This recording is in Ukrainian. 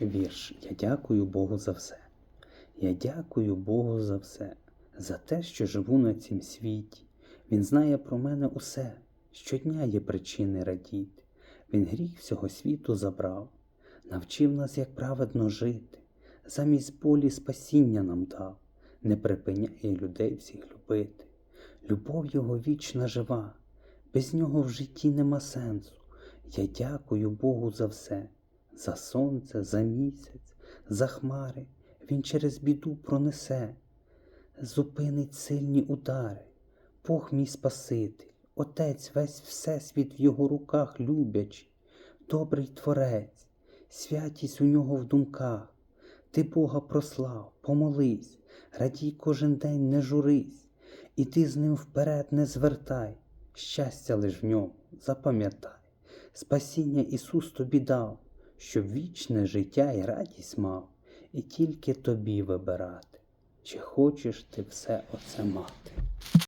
Вірш Я дякую Богу за все. Я дякую Богу за все, за те, що живу на цім світі. Він знає про мене усе, щодня є причини радіти. Він гріх всього світу забрав, навчив нас, як праведно жити, замість болі спасіння нам дав, не припиняє людей всіх любити. Любов його вічна жива, без нього в житті нема сенсу. Я дякую Богу за все, за сонце, за місяць, за хмари. Він через біду пронесе, зупинить сильні удари. Бог мій Спаситель, Отець весь всесвіт в його руках люблячий, добрий творець, святість у нього в думках. Ти Бога прослав, помолись, радій кожен день не журись, і ти з ним вперед не звертай, щастя лиш в ньому, запам'ятай, спасіння Ісус тобі дав, щоб вічне життя і радість мав, і тільки тобі вибирати, чи хочеш ти все оце мати.